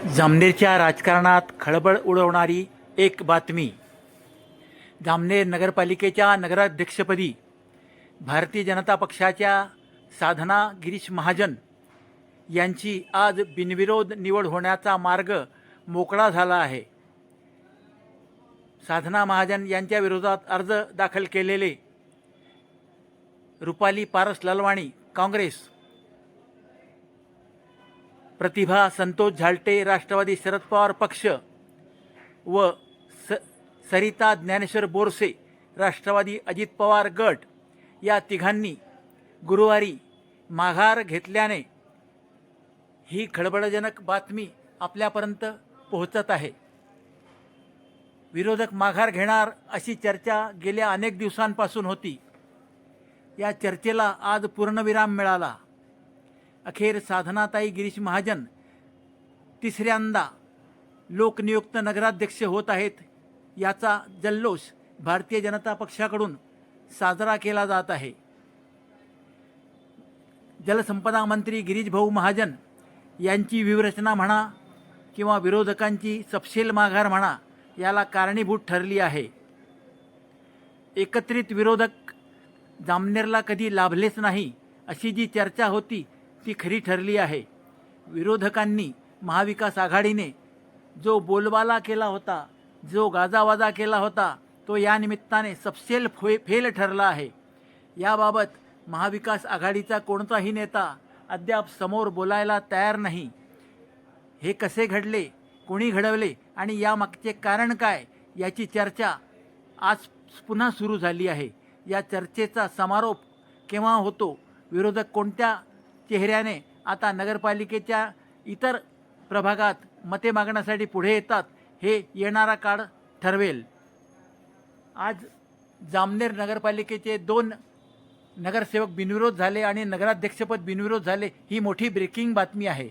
जामनेरच्या राजकारणात खळबळ उडवणारी एक बातमी. जामनेर नगरपालिकेच्या नगराध्यक्षपदी भारतीय जनता पक्षाच्या साधना गिरीश महाजन यांची आज बिनविरोध निवड होण्याचा मार्ग मोकळा झाला आहे. साधना महाजन यांच्या विरोधात अर्ज दाखल केलेले रुपाली पारस ललवाणी काँग्रेस. प्रतिभा संतोष झालटे राष्ट्रवादी शरद पवार पक्ष व स सरिता ज्ञानेश्वर बोरसे राष्ट्रवादी अजित पवार गट या तिघांनी गुरुवारी माघार घेतल्याने ही खळबळजनक बातमी आपल्यापर्यंत पोहोचत आहे. विरोधक माघार घेणार अशी चर्चा गेल्या अनेक दिवसांपासून होती. या चर्चेला आज पूर्णविराम मिळाला. अखेर साधनाताई गिरीश महाजन तिसऱ्यांदा लोकनियुक्त नगराध्यक्ष होत आहेत. याचा जल्लोष भारतीय जनता पक्षाकडून साजरा केला जात आहे. जलसंपदा मंत्री गिरीश भाऊ महाजन यांची व्यूहरचना म्हणा किंवा विरोधकांची सपशेल माघार म्हणा याला कारणीभूत ठरली आहे. एकत्रित विरोधक जामनेरला कधी लाभलेच नाही अशी जी चर्चा होती ती खरी ठरली आहे. विरोधकांनी महाविकास आघाडीने जो बोलबाला केला होता जो गाजावाजा केला होता तो या निमित्ताने सपशेल फे फेल ठरला आहे. याबाबत महाविकास आघाडीचा कोणताही नेता अद्याप समोर बोलायला तयार नाही. हे कसे घडले कोणी घडवले आणि यामागचे कारण काय याची चर्चा आज पुन्हा सुरू झाली आहे. या चर्चेचा समारोप केव्हा होतो विरोधक कोणत्या चेहऱ्याने आता नगरपालिकेच्या इतर प्रभागात मते मागण्यासाठी पुढे येतात हे येणारा काळ ठरवेल. आज जामनेर नगरपालिकेचे दोन नगरसेवक बिनविरोध झाले आणि नगराध्यक्षपद बिनविरोध झाले ही मोठी ब्रेकिंग बातमी आहे.